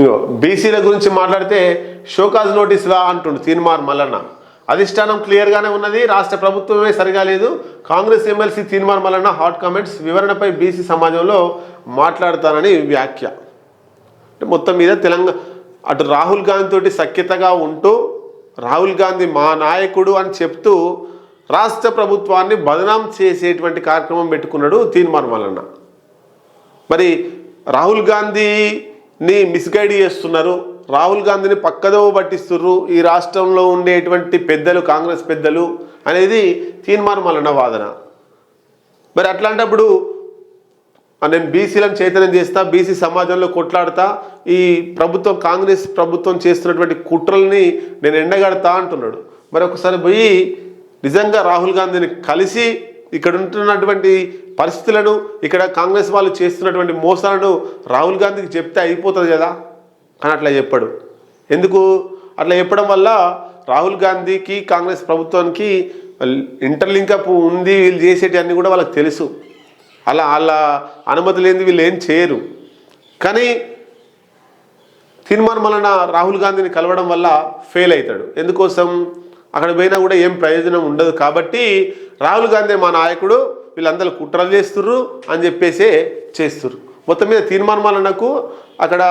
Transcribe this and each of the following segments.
ఇగో బీసీల గురించి మాట్లాడితే షోకాజ్ నోటీసులా అంటుండు తీన్మార్ మల్లన్న. అధిష్టానం క్లియర్గానే ఉన్నది రాష్ట్ర ప్రభుత్వమే సరిగా లేదు. Congress MLC Teenmar Mallanna hot comments వివరణపై BC సమాజంలో మాట్లాడతానని వ్యాఖ్య. అంటే మొత్తం మీద తెలంగాణ అటు రాహుల్ గాంధీ తోటి సఖ్యతగా ఉంటూ రాహుల్ గాంధీ మా నాయకుడు అని చెప్తూ రాష్ట్ర ప్రభుత్వాన్ని బదనాం చేసేటువంటి కార్యక్రమం పెట్టుకున్నాడు తీన్మార్ మల్లన్న. మరి రాహుల్ గాంధీ ని మిస్గైడ్ చేస్తున్నారు. రాహుల్ గాంధీని పక్కదోవ పట్టిస్తుర్రు. ఈ రాష్ట్రంలో ఉండేటువంటి పెద్దలు కాంగ్రెస్ పెద్దలు అనేది తీన్మార్ మల్లన్న వాదన. మరి అట్లాంటప్పుడు నేను బీసీలను చైతన్యం చేస్తా బీసీ సమాజంలో కొట్లాడతా ఈ ప్రభుత్వం కాంగ్రెస్ ప్రభుత్వం చేస్తున్నటువంటి కుట్రల్ని నేను ఎండగడతా అంటున్నాడు. మరి ఒకసారి పోయి నిజంగా రాహుల్ గాంధీని కలిసి ఇక్కడ ఉంటున్నటువంటి పరిస్థితులను ఇక్కడ కాంగ్రెస్ వాళ్ళు చేస్తున్నటువంటి మోసాలను రాహుల్ గాంధీకి చెప్తే అయిపోతుంది కదా? అని అట్లా చెప్పాడు. ఎందుకు? అట్లా చెప్పడం వల్ల రాహుల్ గాంధీకి కాంగ్రెస్ ప్రభుత్వానికి ఇంటర్లింకప్ ఉంది వీళ్ళు చేసేటివన్నీ కూడా వాళ్ళకి తెలుసు. అలా వాళ్ళ అనుమతి లేనిది వీళ్ళు ఏం చేయరు. కానీ తీర్మానం వలన రాహుల్ గాంధీని కలవడం వల్ల ఫెయిల్ అవుతాడు. ఎందుకోసం? అక్కడ పోయినా కూడా ఏం ప్రయోజనం ఉండదు కాబట్టి రాహుల్ గాంధీ మా నాయకుడు వీళ్ళందరూ కుట్రలు చేస్తుర్రు అని చెప్పేసి చేస్తుర్రు. మొత్తం మీద తీర్మానం అక్కడ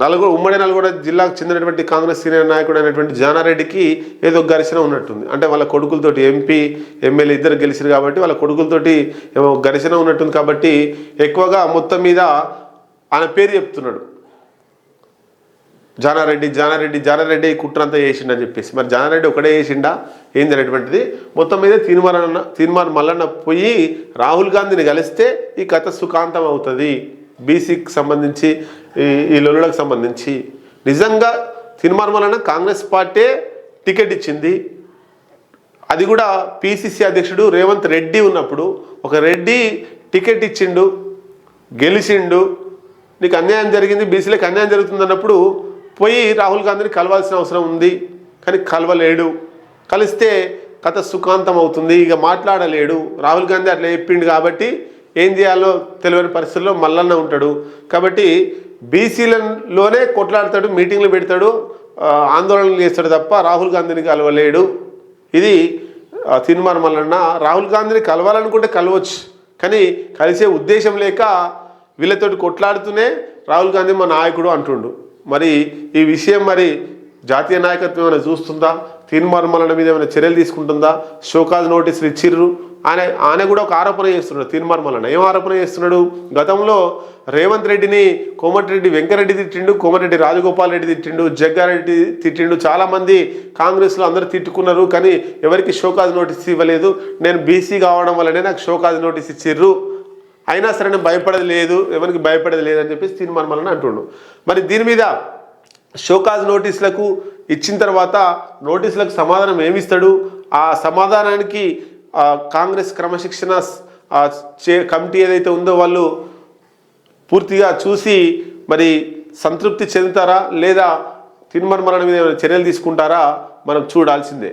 నలుగురు ఉమ్మడి నల్గొండ జిల్లాకు చెందినటువంటి కాంగ్రెస్ సీనియర్ నాయకుడు అయినటువంటి జానారెడ్డికి ఏదో ఘర్షణ ఉన్నట్టుంది. అంటే వాళ్ళ కొడుకులతోటి ఎంపీ ఎమ్మెల్యే ఇద్దరు గెలిచారు కాబట్టి వాళ్ళ కొడుకులతోటి ఏమో ఘర్షణ ఉన్నట్టుంది కాబట్టి ఎక్కువగా మొత్తం మీద ఆయన పేరు చెప్తున్నాడు. జానారెడ్డి జానారెడ్డి జానారెడ్డి కుట్రంతా చేసిండని చెప్పేసి. మరి జానారెడ్డి ఒకడే చేసిండా? ఏంది అనేటువంటిది? మొత్తం మీద తీర్మాన తీర్మాన్ మల్లన్న పోయి రాహుల్ గాంధీని కలిస్తే ఈ కథ సుఖాంతం అవుతుంది. బీసీకి సంబంధించి ఈ ఈ లొల్లులకు సంబంధించి. నిజంగా తీర్మాన్ మల్లన్న కాంగ్రెస్ పార్టీ టికెట్ ఇచ్చింది. అది కూడా పిసిసి అధ్యక్షుడు రేవంత్ రెడ్డి ఉన్నప్పుడు ఒక రెడ్డి టికెట్ ఇచ్చిండు గెలిచిండు. నీకు అన్యాయం జరిగింది బీసీలకు అన్యాయం జరుగుతుంది అన్నప్పుడు పోయి రాహుల్ గాంధీని కలవాల్సిన అవసరం ఉంది కానీ కలవలేడు. కలిస్తే కథ సుఖాంతం అవుతుంది ఇక మాట్లాడలేడు. రాహుల్ గాంధీ అట్లా చెప్పిండు కాబట్టి ఏం చేయాలో తెలియని పరిస్థితుల్లో మల్లన్న ఉంటాడు. కాబట్టి బీసీలలోనే కొట్లాడతాడు మీటింగ్లు పెడతాడు ఆందోళనలు చేస్తాడు తప్ప రాహుల్ గాంధీని కలవలేడు. ఇది ఆ, మల్లన్న. రాహుల్ గాంధీని కలవాలనుకుంటే కలవచ్చు కానీ కలిసే ఉద్దేశం లేక వీళ్ళతోటి కొట్లాడుతూనే రాహుల్ గాంధీ మా నాయకుడు అంటుండు. మరి ఈ విషయం మరి జాతీయ నాయకత్వం ఏమైనా చూస్తుందా? తీర్మార్మలన మీద ఏమైనా చర్యలు తీసుకుంటుందా? షోకాజ్ నోటీసులు ఇచ్చిర్రు? ఆయన ఆయన కూడా ఒక ఆరోపణ చేస్తున్నాడు తీర్మార్మలన ఏం ఆరోపణ చేస్తున్నాడు? గతంలో రేవంత్ రెడ్డిని కోమటిరెడ్డి వెంకరెడ్డి తిట్టిండు కోమటిరెడ్డి రాజగోపాల్ రెడ్డి తిట్టిండు జగ్గారెడ్డి తిట్టిండు చాలామంది కాంగ్రెస్లో అందరూ తిట్టుకున్నారు కానీ ఎవరికి షోకాజ్ నోటీస్ ఇవ్వలేదు. నేను బీసీ కావడం వల్లనే నాకు షోకాజ్ నోటీస్ ఇచ్చిర్రు. అయినా సరే నేను భయపడేది లేదు ఎవరికి భయపడేది అని చెప్పేసి తీర్మానం వలన అంటుండు. మరి దీని మీద షోకాజ్ నోటీసులకు ఇచ్చిన తర్వాత నోటీసులకు సమాధానం ఏమిస్తాడు? ఆ సమాధానానికి కాంగ్రెస్ క్రమశిక్షణ చే కమిటీ ఏదైతే ఉందో వాళ్ళు పూర్తిగా చూసి మరి సంతృప్తి చెందుతారా? లేదా తిన్మన్ మరణ మీద ఏమైనా చర్యలు తీసుకుంటారా? మనం చూడాల్సిందే.